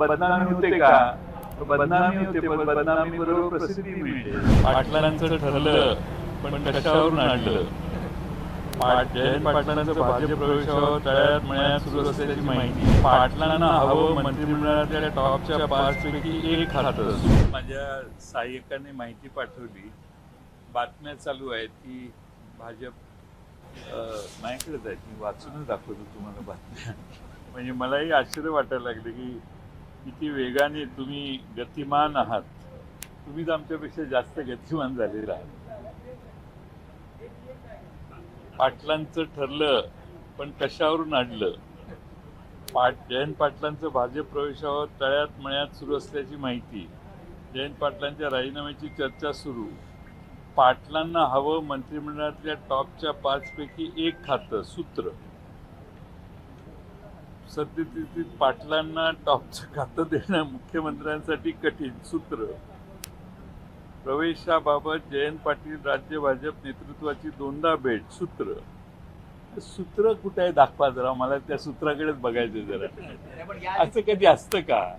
बदनामी होते का? बदनामी होते पण बदनामी बरोबर प्रसिद्धी मिळते. पाटलांचं ठरलं पण कशावरून आणलं? पाट जयंत पाटलांचं भाजप प्रवेशावर तळ्यात मळ्यात सुरू असल्याची माहिती. पाटलांना हवं मंत्रिमंडळातल्या टॉपच्या पाच पैकी एक खातं माझ्या सहाय्यकाने माहिती पाठवली. बातम्या चालू आहेत की भाजप माझ्याकडेच आहेत. मी वाचूनच दाखवतो तुम्हाला बातम्या. म्हणजे मलाही आश्चर्य वाटायला लागले की किती वेगाने तुम्ही गतिमान आहात तुम्हीच आमच्यापेक्षा जास्त गतिमान झालेला आहात. पाटलांचं ठरलं पण कशावरून आणलं पाट जयंत पाटलांचं भाजप प्रवेशावर तळ्यात मळ्यात सुरू असल्याची माहिती जयंत पाटलांच्या राजीनाम्याची चर्चा सुरू. पाटलांना हवं मंत्रिमंडळातल्या टॉपच्या पाचपैकी एक खातं सूत्र. सद्यस्थितीत पाटलांना टॉपचं खातं देणं मुख्यमंत्र्यांसाठी कठीण सूत्र. प्रवेशाबाबत जयंत पाटील राज्य भाजप नेतृत्वाची दोनदा भेट सूत्र. सूत्र कुठे आहे? दाखवा जरा. मला त्या सूत्राकडेच बघायचं जरा. असं कधी असतं का?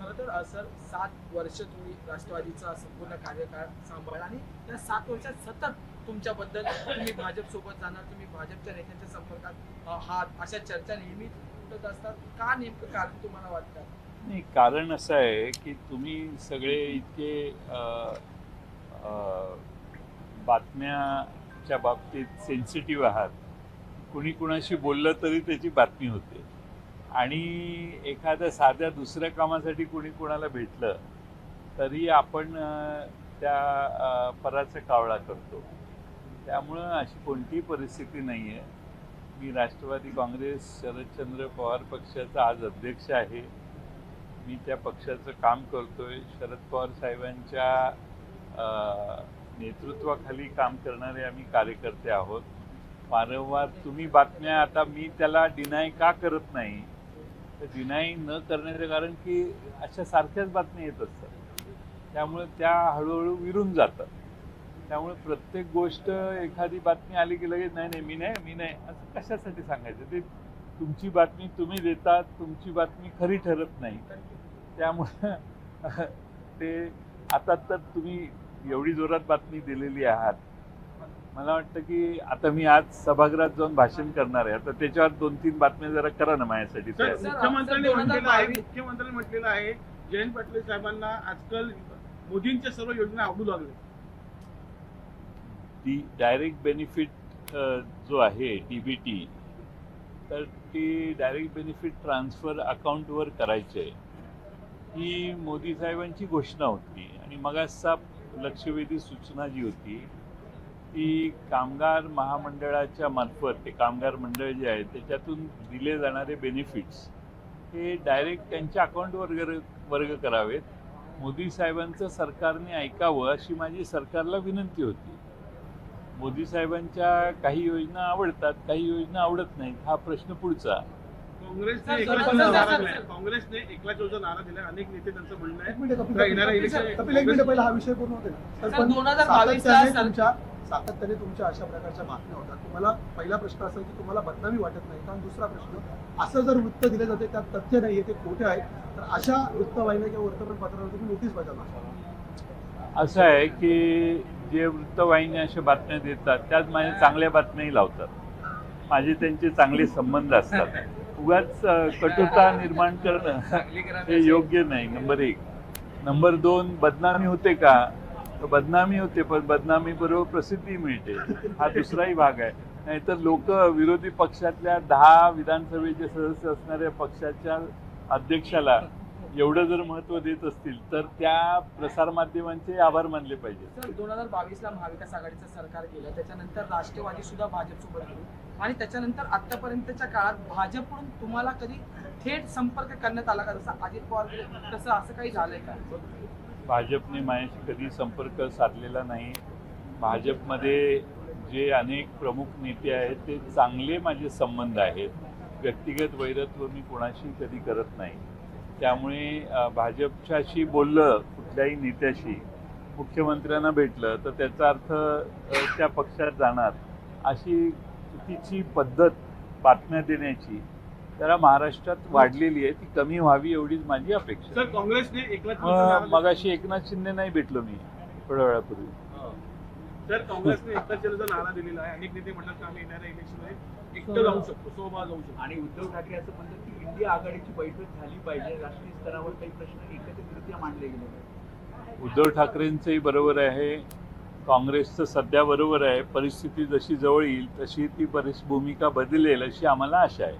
खरं तर सर सात वर्ष तुम्ही राष्ट्रवादीचा संपूर्ण कार्यकाळ सांभाळला आणि त्या सात वर्षात सतत तुमच्याबद्दल तुम्ही भाजप सोबत जाणार तुम्ही भाजपच्या नेत्यांच्या संपर्कात आहात अशा चर्चा नेहमी उठत असतात. का नेमकं कारण तुम्हाला वाटतं? नाही कारण असं आहे की तुम्ही सगळे इतके अ, बातम्याच्या बाबतीत सेन्सिटिव्ह आहात. कुणी कुणाशी बोललं तरी त्याची बातमी होते. आणि एखाद्या साध्या दुसऱ्या कामासाठी कुणी कुणाला भेटलं तरी आपण त्या पराचा कावळा करतो. त्यामुळं अशी कोणतीही परिस्थिती नाही आहे मी राष्ट्रवादी काँग्रेस शरदचंद्र पवार पक्षाचा आज अध्यक्ष आहे. मी त्या पक्षाचं काम करतो आहे शरद पवार साहेबांच्या नेतृत्वाखाली काम करणारे आम्ही कार्यकर्ते आहोत. वारंवार तुम्ही बातम्या आता मी त्याला डिनाय का करत नाही? तर डिनाय न करण्याचं कारण की अशा सारख्याच बातम्या येत असतात. त्यामुळे त्या हळूहळू विरून जातात. त्यामुळे प्रत्येक गोष्ट एखादी बातमी आली की लगेच नाही नाही मी नाही मी नाही. असं कशासाठी सांगायचं? ते तुमची बातमी तुम्ही देतात तुमची बातमी खरी ठरत नाही. त्यामुळं ते आता तर तुम्ही एवढी जोरात बातमी दिलेली आहात. मला वाटतं की आता मी आज सभागृहात जाऊन भाषण करणार आहे. आता त्याच्यावर दोन तीन बातम्या जरा करा ना माझ्यासाठी मुख्यमंत्र्यांनी म्हटलेलं आहे 2022 मुख्यमंत्र्यांनी म्हटलेलं आहे जयंत पाटील साहेबांना आजकाल मोदींच्या सर्व योजना आवडू लागल्या. ती डायरेक्ट बेनिफिट जो आहे डीबीटी तर ती डायरेक्ट बेनिफिट ट्रान्सफर अकाउंटवर करायची आहे ही मोदी साहेबांची घोषणा होती आणि मगाचा लक्षवेधी सूचना जी होती ती कामगार महामंडळाच्या मार्फत ते कामगार मंडळ जे आहे त्याच्यातून दिले जाणारे बेनिफिट्स हे डायरेक्ट त्यांच्या अकाउंटवर वर्ग वर्ग करावेत. मोदी साहेबांचं सरकारने ऐकावं अशी माझी सरकारला विनंती होती. मोदी साहेबांच्या काही योजना आवडतात काही योजना आवडत नाहीत हा प्रश्न पुढचा. काँग्रेसने एकला सर, नारा दिलाय. अनेक नेते त्यांचं म्हणणं एक आहे सातत्याने तुमच्या अशा प्रकारच्या बातम्या होतात. तुम्हाला पहिला प्रश्न असेल की तुम्हाला बदनामी वाटत नाही कारण दुसरा प्रश्न असं जर वृत्त दिलं जाते त्यात तथ्य नाहीये ते खोटे आहे. तर अशा वृत्तवाहिन्या किंवा वर्तमानपत्रावर तुम्ही नोटीस बजावणार असं आहे की जे वृत्तवाहिन्या अशा बातम्या देतात त्यात माझ्या चांगल्या बातम्याही लावतात. माझे त्यांचे चांगले संबंध असतात. उगाच कटुता निर्माण करणं हे योग्य नाही नंबर एक. नंबर दोन बदनामी होते का? बदनामी होते पण बदनामी बरोबर प्रसिद्धी मिळते. हा दुसराही भाग आहे. नाहीतर लोक विरोधी पक्षातल्या दहा विधानसभेचे सदस्य असणाऱ्या पक्षाच्या अध्यक्षाला एवढं जर महत्त्व देत असतील तर त्या प्रसारमाध्यमांचे आभार मानले पाहिजे. सर दोन हजार बावीस ला महाविकास आघाडीचं सरकार गेलं त्याच्यानंतर राष्ट्रवादी सुद्धा भाजपसोबत गेली आणि त्याच्यानंतर आतापर्यंतच्या काळात भाजपकडून तुम्हाला कधी थेट संपर्क करण्यात आला का? जसं अजित पवार तसं असं काही झालंय का? भाजपने माझ्याशी कधी संपर्क साधलेला नाही. भाजपमध्ये जे अनेक प्रमुख नेते आहेत ते चांगले माझे संबंध आहेत. व्यक्तिगत वैरत्व मी कोणाशी कधी करत नाही. त्यामुळे भाजपच्याशी बोललं कुठल्याही नेत्याशी मुख्यमंत्र्यांना भेटलं तर त्याचा अर्थ त्या पक्षात जाणार अशी चुकीची पद्धत बातम्या देण्याची जरा महाराष्ट्रात वाढलेली आहे ती कमी व्हावी एवढीच माझी अपेक्षा सर आहे. काँग्रेसने एकनाथ मगाशी एकनाथ शिंदे नाही भेटलो मी थोड्या वेळापूर्वी. सर काँग्रेसने एकनाथ शिंदेचा नारा दिलेला आहे. अनेक नेते म्हणतात की आम्ही येणाऱ्या इलेक्शन एकटं जाऊ शकतो सोबत जाऊ शकतो. आणि उद्धव ठाकरे असं म्हणतात की इंडिया आघाडीची बैठक झाली पाहिजे. राष्ट्रीय स्तरावर काही प्रश्न एकत्रितरित्या मांडले गेले उद्धव ठाकरेंचंही बरोबर आहे. काँग्रेसचं सध्या बरोबर आहे. परिस्थिती जशी जवळ येईल तशी ती परिस भूमिका बदलेल अशी आम्हाला आशा आहे.